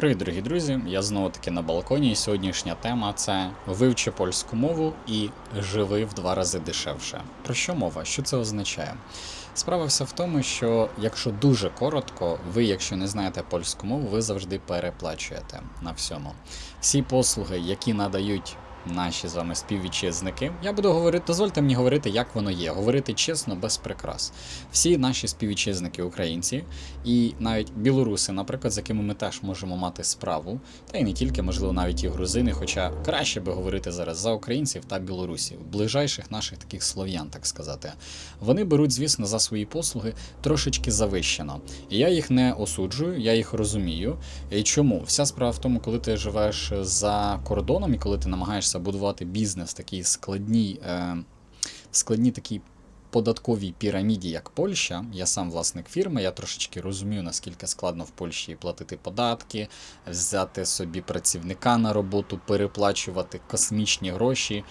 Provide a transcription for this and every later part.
Привіт, дорогі друзі! Я знову таки на балконі. І сьогоднішня тема це вивчи польську мову і живи в два рази дешевше. Про що мова? Що це означає? Справа вся в тому, що якщо дуже коротко, ви, якщо не знаєте польську мову, ви завжди переплачуєте на всьому. Всі послуги, які надають наші з вами співвітчизники, я буду говорити, дозвольте мені говорити, як воно є, говорити чесно, без прикрас. Всі наші співвітчизники українці і навіть білоруси, наприклад, з якими ми теж можемо мати справу, та й не тільки, можливо, навіть і грузини, хоча краще би говорити зараз за українців та білорусів, ближайших наших таких слов'ян, так сказати. Вони беруть, звісно, за свої послуги трошечки завищено. І я їх не осуджую, я їх розумію. І чому? Вся справа в тому, коли ти живеш за кордоном і коли ти намагаєшся будувати бізнес в складні, е, складній такій податковій піраміді, як Польща. Я сам власник фірми, я трошечки розумію, наскільки складно в Польщі платити податки, взяти собі працівника на роботу, переплачувати космічні гроші.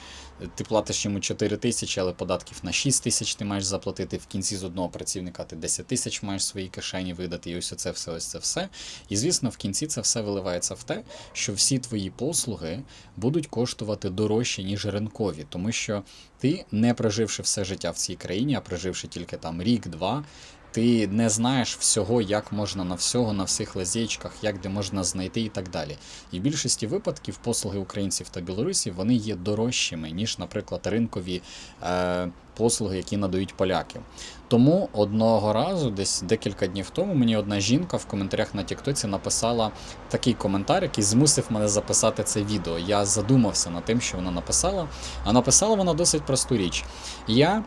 Ти платиш йому 4 тисячі, але податків на 6 тисяч ти маєш заплатити. В кінці з одного працівника ти 10 тисяч маєш в своїй кишені видати. І ось це все, ось це все. І звісно, в кінці це все виливається в те, що всі твої послуги будуть коштувати дорожче, ніж ринкові, тому що ти, не проживши все життя в цій країні, а проживши тільки там рік-два. Ти не знаєш всього, як можна на всього, на всіх лазєчках, як де можна знайти і так далі. І в більшості випадків послуги українців та білорусів вони є дорожчими, ніж, наприклад, ринкові е, послуги, які надають поляки. Тому одного разу, десь декілька днів тому, мені одна жінка в коментарях на Тіктоці написала такий коментар, який змусив мене записати це відео. Я задумався над тим, що вона написала. А написала вона досить просту річ. Я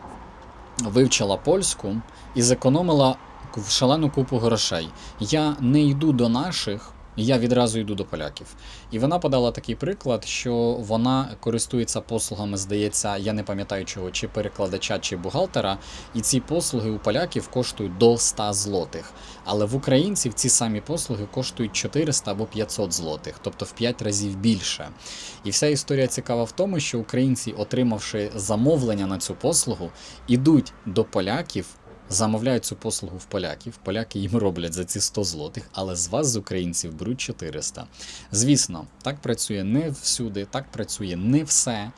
вивчила польську і зекономила в шалену купу грошей. Я не йду до наших. Я відразу йду до поляків. І вона подала такий приклад, що вона користується послугами, здається, я не пам'ятаю чого, чи перекладача, чи бухгалтера, і ці послуги у поляків коштують до 100 злотих. Але в українців ці самі послуги коштують 400 або 500 злотих, тобто в 5 разів більше. І вся історія цікава в тому, що українці, отримавши замовлення на цю послугу, ідуть до поляків. Замовляють цю послугу в поляків, поляки їм роблять за ці 100 злотих, але з вас, з українців, беруть 400. Звісно, так працює не всюди, так працює не все.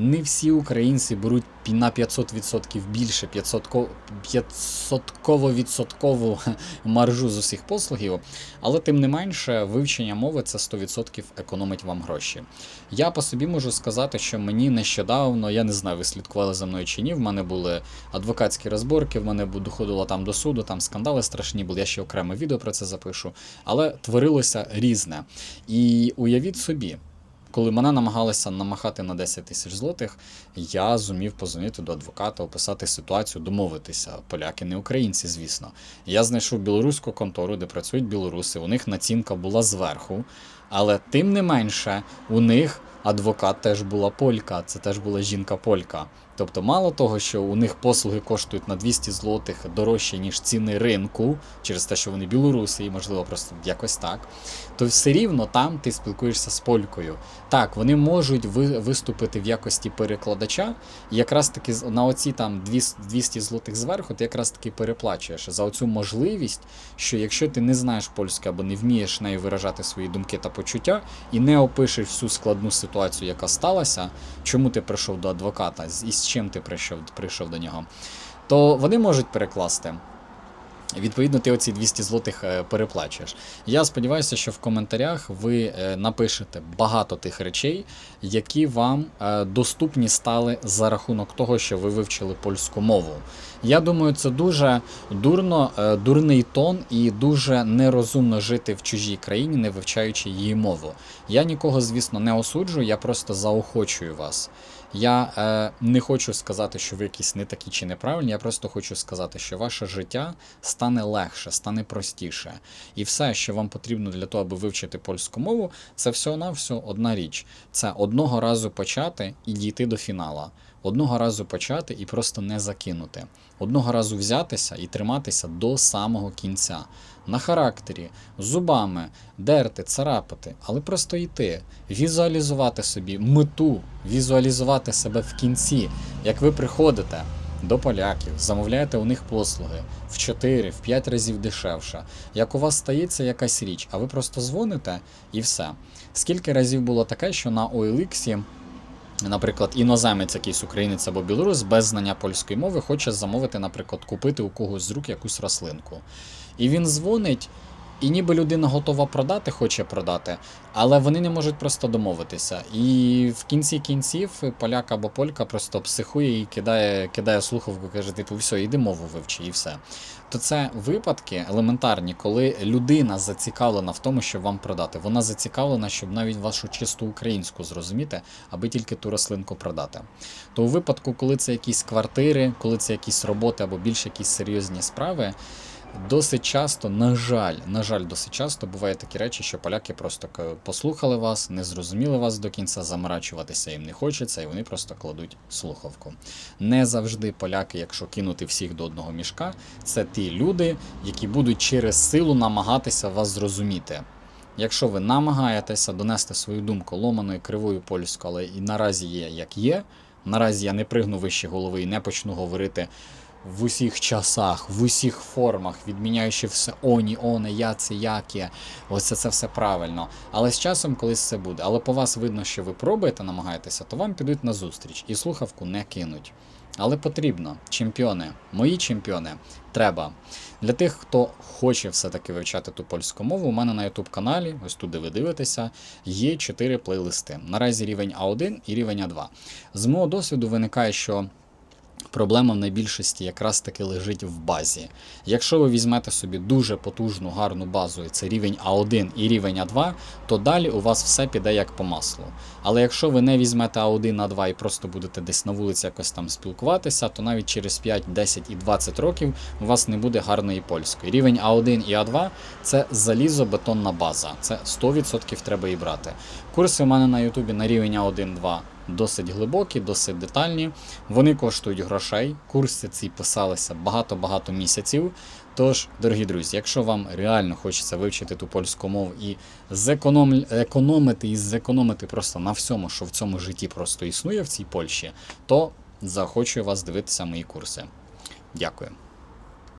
Не всі українці беруть на 500% більше, 500-ково відсоткову маржу з усіх послугів, але тим не менше, вивчення мови це 100% економить вам гроші. Я по собі можу сказати, що мені нещодавно, я не знаю, ви слідкували за мною чи ні. В мене були адвокатські розборки, в мене доходило там до суду, там скандали страшні були. Я ще окреме відео про це запишу. Але творилося різне. І уявіть собі. Коли мене намагалися намахати на 10 тисяч злотих, я зумів позвонити до адвоката, описати ситуацію, домовитися. Поляки не українці, звісно. Я знайшов білоруську контору, де працюють білоруси. У них націнка була зверху, але тим не менше, у них адвокат теж була полька, це теж була жінка-полька. Тобто, мало того, що у них послуги коштують на 200 злотих дорожче, ніж ціни ринку, через те, що вони білоруси, і можливо просто якось так, то все рівно там ти спілкуєшся з полькою. Так, вони можуть ви- виступити в якості перекладача, і якраз таки на оці там 200 200 злотих зверху, ти якраз таки переплачуєш за оцю можливість, що якщо ти не знаєш польську або не вмієш нею виражати свої думки та почуття, і не опишеш всю складну ситуацію, яка сталася, чому ти прийшов до адвоката, з чим ти прийшов, прийшов до нього, то вони можуть перекласти. Відповідно, ти оці 200 злотих е, переплачуєш. Я сподіваюся, що в коментарях ви е, напишете багато тих речей, які вам е, доступні стали за рахунок того, що ви вивчили польську мову. Я думаю, це дуже дурно, дурний тон і дуже нерозумно жити в чужій країні, не вивчаючи її мову. Я нікого, звісно, не осуджую, я просто заохочую вас. Я е, не хочу сказати, що ви якісь не такі чи неправильні. Я просто хочу сказати, що ваше життя стане легше, стане простіше. І все, що вам потрібно для того, аби вивчити польську мову, це всього-навсього одна річ: це одного разу почати і дійти до фінала. Одного разу почати і просто не закинути. Одного разу взятися і триматися до самого кінця. На характері, зубами, дерти, царапати, але просто йти, візуалізувати собі мету, візуалізувати себе в кінці, як ви приходите до поляків, замовляєте у них послуги в 4, в 5 разів дешевше. Як у вас стається якась річ, а ви просто дзвоните і все. Скільки разів було таке, що на OLX Наприклад, іноземець, якийсь українець або білорус без знання польської мови хоче замовити, наприклад, купити у когось з рук якусь рослинку. І він дзвонить, і ніби людина готова продати, хоче продати, але вони не можуть просто домовитися. І в кінці кінців поляк або полька просто психує і кидає, кидає слухавку, каже, типу, все, іди мову вивчи, і все. То це випадки елементарні, коли людина зацікавлена в тому, щоб вам продати. Вона зацікавлена, щоб навіть вашу чисту українську зрозуміти, аби тільки ту рослинку продати. То у випадку, коли це якісь квартири, коли це якісь роботи або більш якісь серйозні справи. Досить часто, на жаль, на жаль, досить часто бувають такі речі, що поляки просто послухали вас, не зрозуміли вас до кінця, заморачуватися їм не хочеться, і вони просто кладуть слухавку. Не завжди поляки, якщо кинути всіх до одного мішка, це ті люди, які будуть через силу намагатися вас зрозуміти. Якщо ви намагаєтеся донести свою думку ломаною кривою польською, але і наразі є як є, наразі я не пригну вище голови і не почну говорити в усіх часах, в усіх формах, відміняючи все оні, оне, я це яке. Ось це, це все правильно. Але з часом колись це буде. Але по вас видно, що ви пробуєте, намагаєтеся, то вам підуть на зустріч і слухавку не кинуть. Але потрібно, чемпіони, мої чемпіони, треба. Для тих, хто хоче все-таки вивчати ту польську мову, у мене на YouTube каналі, ось тут де ви дивитеся, є 4 плейлисти. Наразі рівень А1 і рівень А2. З мого досвіду виникає, що Проблема в найбільшості якраз таки лежить в базі. Якщо ви візьмете собі дуже потужну гарну базу, і це рівень А1 і рівень А2, то далі у вас все піде як по маслу. Але якщо ви не візьмете А1, А2 і просто будете десь на вулиці якось там спілкуватися, то навіть через 5, 10 і 20 років у вас не буде гарної польської. Рівень А1 і А2 це залізобетонна база. Це 100% треба і брати. Курси у мене на Ютубі на рівень А1, 2 досить глибокі, досить детальні. Вони коштують грошей. Курси ці писалися багато-багато місяців. Тож, дорогі друзі, якщо вам реально хочеться вивчити ту польську мову і зеконом... економити і зекономити просто на всьому, що в цьому житті просто існує в цій Польщі, то заохочую вас дивитися мої курси. Дякую.